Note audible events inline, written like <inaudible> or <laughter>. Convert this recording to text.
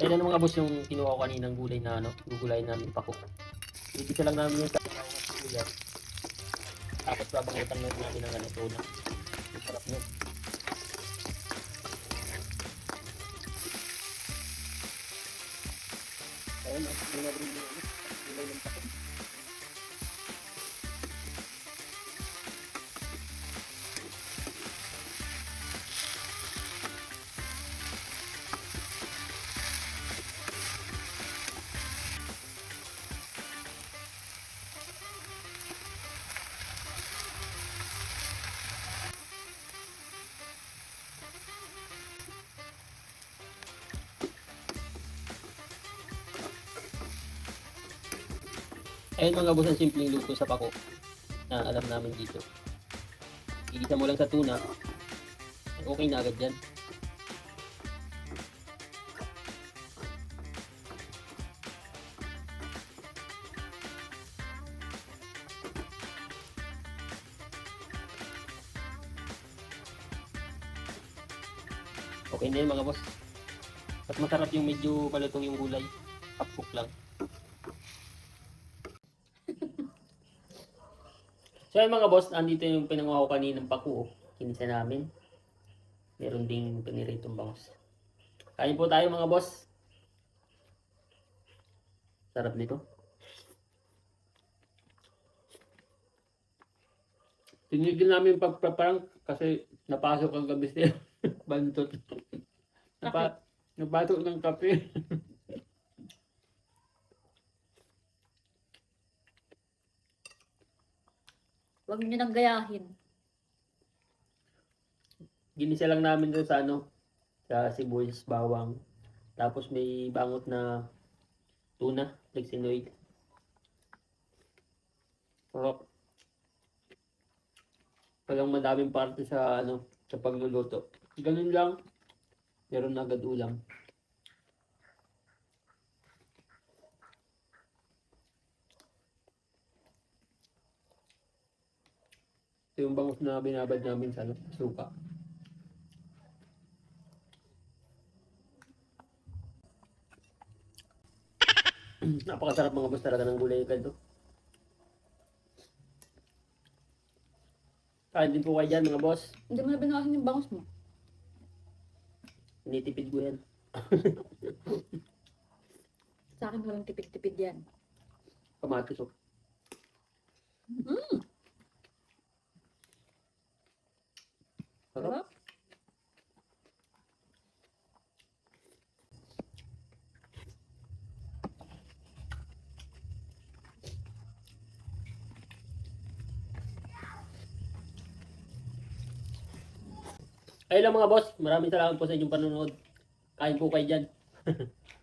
Ayun na mga boss yung kinuha ko kaninang gulay na ano, gugulay namin pako. Ipisa lang namin yung sa gulay. Tapos babangutan lang namin ng ano, tuna. Ang sarap nyo. Ayun, ang ano, gulay ng pako. Ayun mga boss, ang simpleng luto sa pako na alam namin dito. Igisa mo lang sa tuna, okay na agad yan. Okay na yun mga boss. At masarap yung medyo malutong yung gulay. Hapok lang. So ayun mga boss, andito yung pinanguha ko kaninang paku. oh. Kinisa namin. Meron ding piniritong bangos. Kain po tayo mga boss. Sarap nito. Tinigil namin pagpaparang kasi napasok ang gabi siya. <laughs> Bantot. Napa, napasok ng kape. <laughs> Huwag niyo nang gayahin. Ginisa lang namin doon sa ano, sa sibuyas, bawang. Tapos may bangot na tuna, flexinoid. Sarap. Walang madaming parte sa ano, sa pagluluto. Ganun lang. Meron agad ulam. Ito yung bangus na binabad namin sa ano, suka. Napakasarap mga boss talaga ng gulay ganito. Kain din po kayo dyan mga boss. Hindi mo na binawasan yung bangus mo. Tinitipid ko yan. Sa akin walang tipid-tipid yan. Kamatis oh. Mm. Sarap. Ayun lang mga boss. Maraming salamat po sa inyong panonood. Kain po kayo dyan. <laughs>